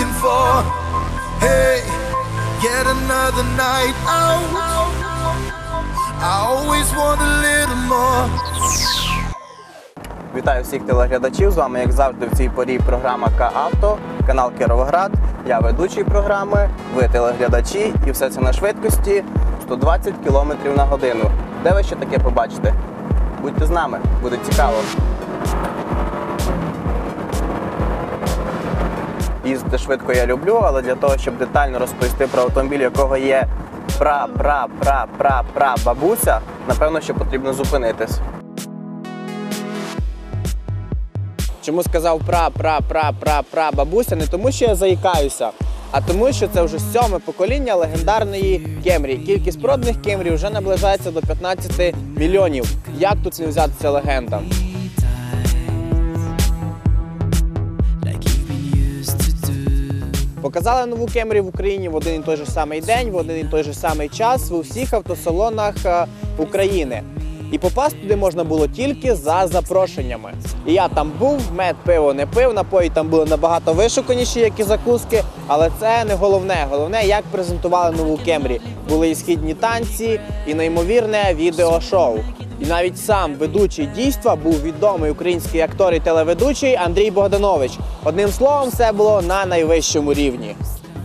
looking for. Hey, yet another night out. I always want a little more. Вітаю всіх телеглядачів. З вами, як завжди, в цій порі програма К-Авто, канал Кіровоград. Я ведучий програми, ви телеглядачі, і все це на швидкості 120 км на годину. Де ви ще таке побачите? Будьте з нами, буде цікаво. Їздити швидко я люблю, але для того, щоб детально розповісти про автомобіль, якого є пра-пра-пра-пра-пра бабуся, напевно, що потрібно зупинитись. Чому сказав пра, пра, пра, пра, пра бабуся? Не тому, що я заїкаюся, а тому, що це вже сьоме покоління легендарної Кемрі. Кількість проданих Кемрі вже наближається до 15 мільйонів. Як тут не взятися легендам? Показали нову Кемрі в Україні в один і той же самий день, в один і той же самий час в усіх автосалонах е, України. І попасти туди можна було тільки за запрошеннями. І я там був, мед пиво не пив, напої там були набагато вишуканіші, як і закуски, але це не головне. Головне, як презентували нову Кемрі. Були і східні танці, і неймовірне відеошоу. І навіть сам ведучий дійства був відомий український актор і телеведучий Андрій Богданович. Одним словом, все було на найвищому рівні.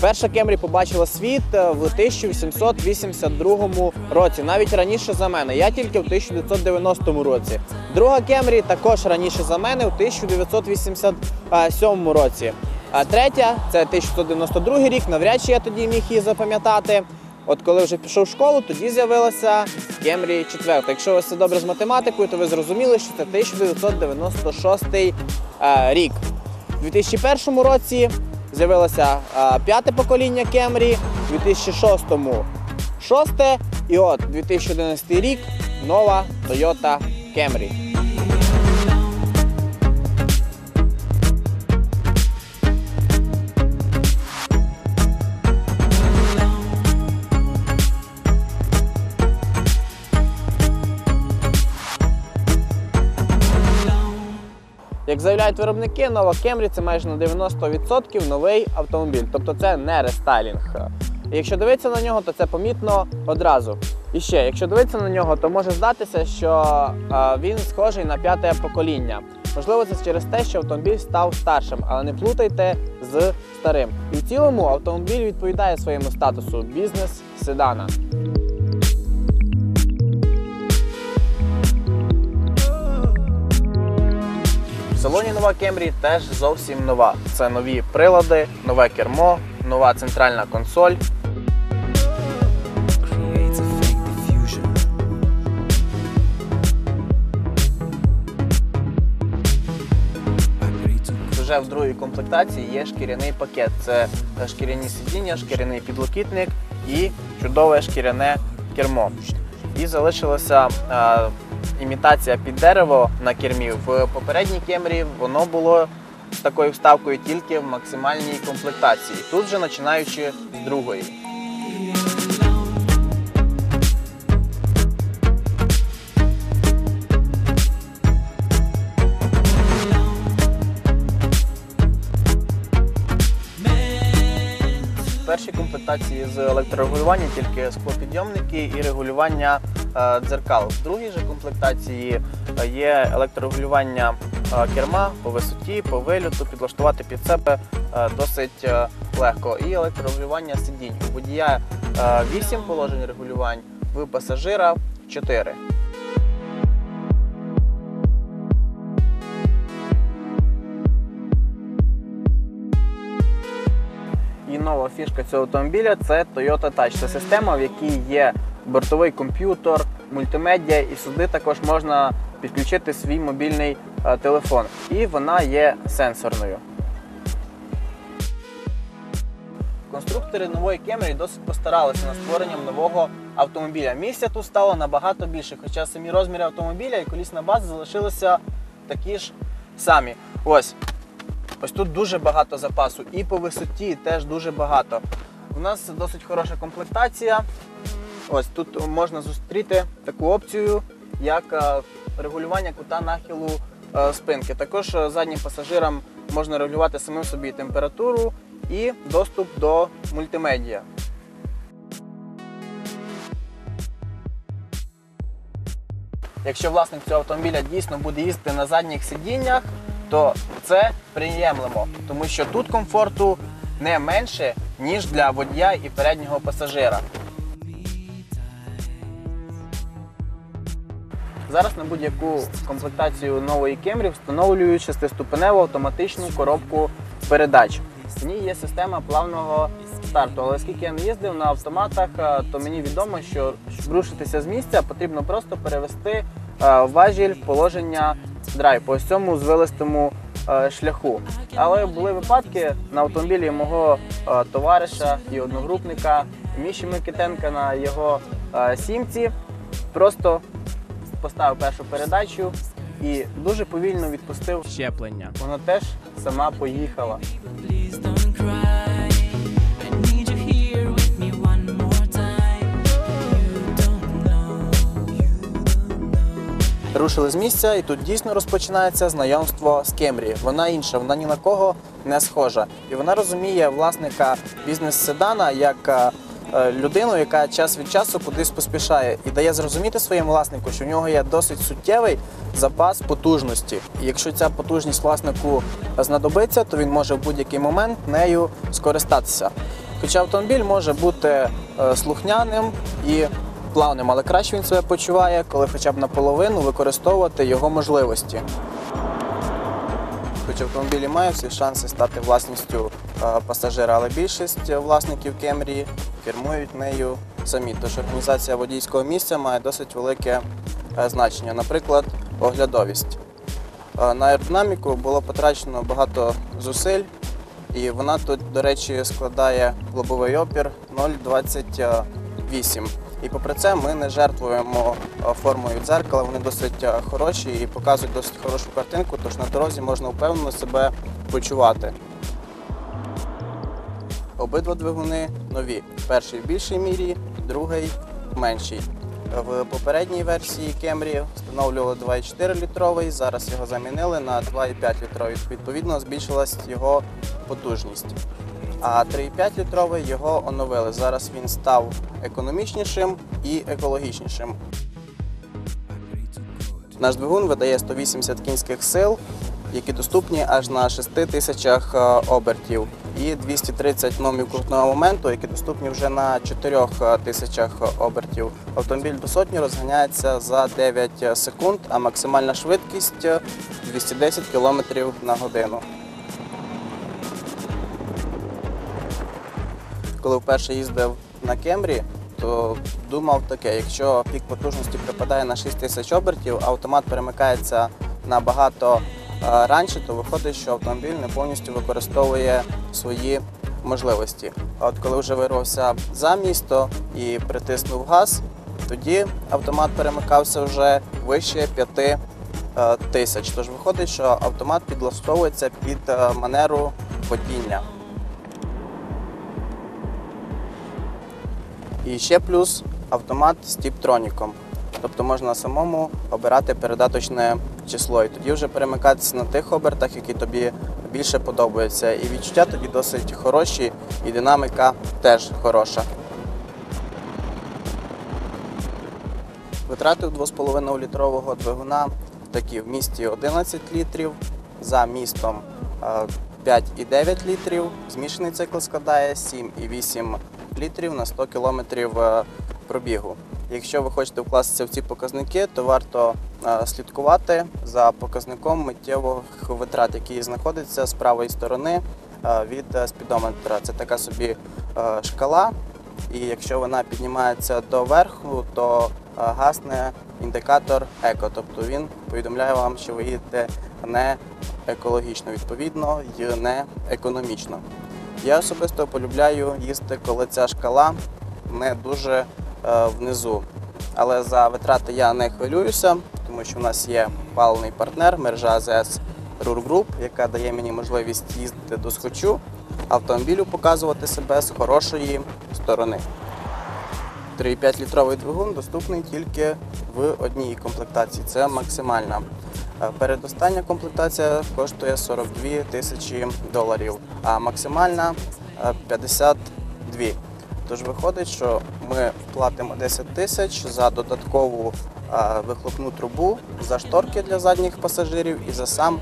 Перша Кемрі побачила світ е, в 1882 році, навіть раніше за мене. Я тільки в 1990 році. Друга Кемрі також раніше за мене, в 1987 році. А третя це 1992 рік. Навряд чи я тоді міг її запам'ятати. От коли вже пішов в школу, тоді з'явилася Кемрі 4. Якщо у вас все добре з математикою, то ви зрозуміли, що це 1996 е, рік. У 2001 році з'явилося е, п'яте покоління Кемрі, у 2006-му шосте, і от 2011 рік нова Toyota Camry. Як заявляють виробники, нова Camry це майже на 90% новий автомобіль. Тобто це не рестайлінг. І якщо дивитися на нього, то це помітно одразу. І ще, якщо дивитися на нього, то може здатися, що він схожий на п'яте покоління. Можливо, це через те, що автомобіль став старшим, але не плутайте з старим. І в цілому автомобіль відповідає своєму статусу бізнес-седана. Салоні нова Кемрі теж зовсім нова. Це нові прилади, нове кермо, нова центральна консоль. Вже в другій комплектації є шкіряний пакет. Це шкіряні сидіння, шкіряний підлокітник і чудове шкіряне кермо. І залишилася е, імітація під дерево на кермі. В попередній кемрі воно було такою вставкою тільки в максимальній комплектації. Тут же починаючи з другої. Першій комплектації з електрорегулювання тільки склопідйомники і регулювання е, дзеркал. В другій же комплектації е, є електрорегулювання е, керма по висоті, по вильоту, підлаштувати під себе досить легко. І електрорегулювання сидінь. У водія е, 8 положень регулювань, в пасажира 4. Нова фішка цього автомобіля це Toyota Touch. Це система, в якій є бортовий комп'ютер, мультимедіа, і сюди також можна підключити свій мобільний е, телефон. І вона є сенсорною. Конструктори нової Camry досить постаралися над створенням нового автомобіля. Місця тут стало набагато більше, хоча самі розміри автомобіля і колісна база залишилися такі ж самі. Ось. Ось тут дуже багато запасу, і по висоті теж дуже багато. У нас досить хороша комплектація. Ось тут можна зустріти таку опцію, як е, регулювання кута нахилу е, спинки. Також е, заднім пасажирам можна регулювати самим собі температуру і доступ до мультимедіа. Якщо власник цього автомобіля дійсно буде їздити на задніх сидіннях, то це приємлемо, тому що тут комфорту не менше, ніж для водія і переднього пасажира. Зараз на будь-яку комплектацію нової Camry встановлюють шестиступеневу автоматичну коробку передач. В ній є система плавного старту. Але оскільки я не їздив на автоматах, то мені відомо, що щоб рушитися з місця, потрібно просто перевести важіль в положення драйв по ось цьому звилистому е, шляху. Але були випадки на автомобілі мого е, товариша і одногрупника Міші Микитенка на його е, сімці. Просто поставив першу передачу і дуже повільно відпустив щеплення. Вона теж сама поїхала. Рушили з місця, і тут дійсно розпочинається знайомство з Кемрі. Вона інша, вона ні на кого не схожа. І вона розуміє власника бізнес-седана як е, е, людину, яка час від часу кудись поспішає, і дає зрозуміти своєму власнику, що в нього є досить суттєвий запас потужності. І якщо ця потужність власнику знадобиться, то він може в будь-який момент нею скористатися. Хоча автомобіль може бути е, слухняним і плавним, але краще він себе почуває, коли хоча б наполовину використовувати його можливості. Хоч автомобілі має всі шанси стати власністю е, пасажира, але більшість власників Кемрі кермують нею самі. Тож організація водійського місця має досить велике е, значення. Наприклад, оглядовість. Е, На аеродинаміку було потрачено багато зусиль, і вона тут, до речі, складає лобовий опір 0,28. І попри це ми не жертвуємо е, формою дзеркала, вони досить е, хороші і показують досить хорошу картинку, тож на дорозі можна впевнено себе почувати. Обидва двигуни нові. Перший в більшій мірі, другий в меншій. В попередній версії Camry встановлювали 2,4 літровий, зараз його замінили на 2,5 літровий. Відповідно, збільшилась його потужність. А 3,5 літровий його оновили. Зараз він став економічнішим і екологічнішим. Наш двигун видає 180 кінських сил, які доступні аж на 6 тисячах е, обертів, і 230 гномів крутного моменту, які доступні вже на 4 тисячах обертів. Автомобіль до сотні розганяється за 9 секунд, а максимальна швидкість 210 км на годину. Коли вперше їздив на Кемрі, то думав таке, якщо пік потужності припадає на 6 тисяч обертів, автомат перемикається набагато е, раніше, то виходить, що автомобіль не повністю використовує свої можливості. А от коли вже вирвався за місто і притиснув газ, тоді автомат перемикався вже вище 5 е, тисяч. Тож виходить, що автомат підлаштовується під е, манеру водіння. І ще плюс автомат з тіптроніком. Тобто можна самому обирати передаточне число і тоді вже перемикатися на тих обертах, які тобі більше подобаються. І відчуття тоді досить хороші, і динаміка теж хороша. Витрати у 2,5 літрового двигуна такі в місті 11 літрів, за містом е, 5,9 літрів, змішаний цикл складає 7,8 літрів на 100 кілометрів е, пробігу. Якщо ви хочете вкластися в ці показники, то варто е, слідкувати за показником миттєвих витрат, який знаходиться з правої сторони е, від спідометра. Це така собі шкала, і якщо вона піднімається до верху, то гасне індикатор еко, тобто він повідомляє вам, що ви їдете не екологічно, відповідно, і не економічно. Я особисто полюбляю їздити, коли ця шкала не дуже е, внизу. Але за витрати я не хвилююся, тому що в нас є паливний партнер, мережа АЗС Group, яка дає мені можливість їздити до схочу, автомобілю показувати себе з хорошої сторони. 3,5 літровий двигун доступний тільки в одній комплектації. Це максимальна. Е, Передостання комплектація коштує 42 тисячі доларів, а максимальна е, 52. Тож виходить, що ми платимо 10 тисяч за додаткову е, вихлопну трубу, за шторки для задніх пасажирів і за сам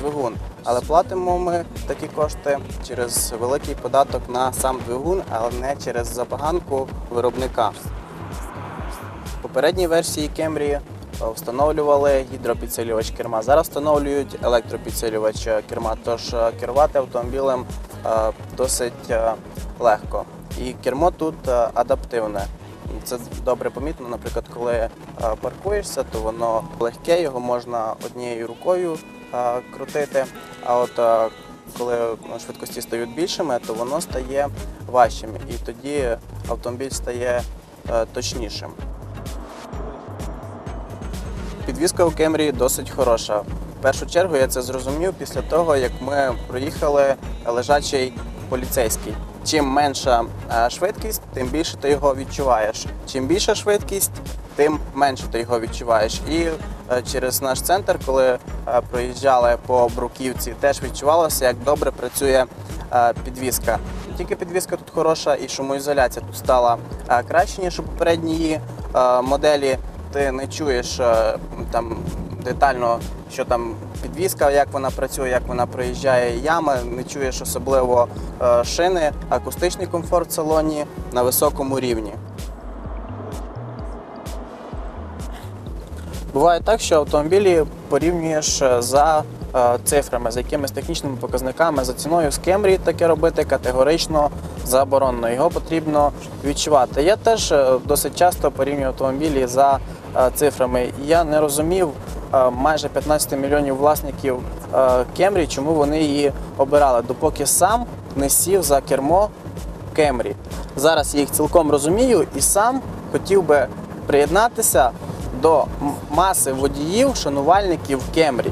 двигун. Але платимо ми такі кошти через великий податок на сам двигун, але не через забаганку виробника. В попередній версії е, встановлювали гідропідсилювач керма. Зараз встановлюють електропідсилювач керма, тож е, керувати автомобілем е, досить е, легко. І кермо тут адаптивне. Це добре помітно, наприклад, коли паркуєшся, то воно легке, його можна однією рукою крутити. А от коли швидкості стають більшими, то воно стає важчим, і тоді автомобіль стає точнішим. Підвізка у Кемрі досить хороша. В першу чергу я це зрозумів після того, як ми проїхали лежачий поліцейський. Чим менша е, швидкість, тим більше ти його відчуваєш. Чим більша швидкість, тим менше ти його відчуваєш. І е, через наш центр, коли е, проїжджали по бруківці, теж відчувалося, як добре працює підвізка. Тільки підвізка тут хороша, і шумоізоляція тут стала краще, ніж у попередній моделі. Ти не чуєш е, там детально, що там підвізка, як вона працює, як вона проїжджає ями, не чуєш особливо е, шини, акустичний комфорт в салоні на високому рівні. Буває так, що автомобілі порівнюєш е, за цифрами, за якимись технічними показниками, за ціною з Кемрі таке робити категорично заборонено. Його потрібно відчувати. Я теж е, досить часто порівнюю автомобілі за е, цифрами. Я не розумів е, майже 15 мільйонів власників Кемрі, чому вони її обирали, допоки сам не сів за кермо Кемрі. Зараз я їх цілком розумію і сам хотів би приєднатися до маси водіїв, шанувальників Кемрі.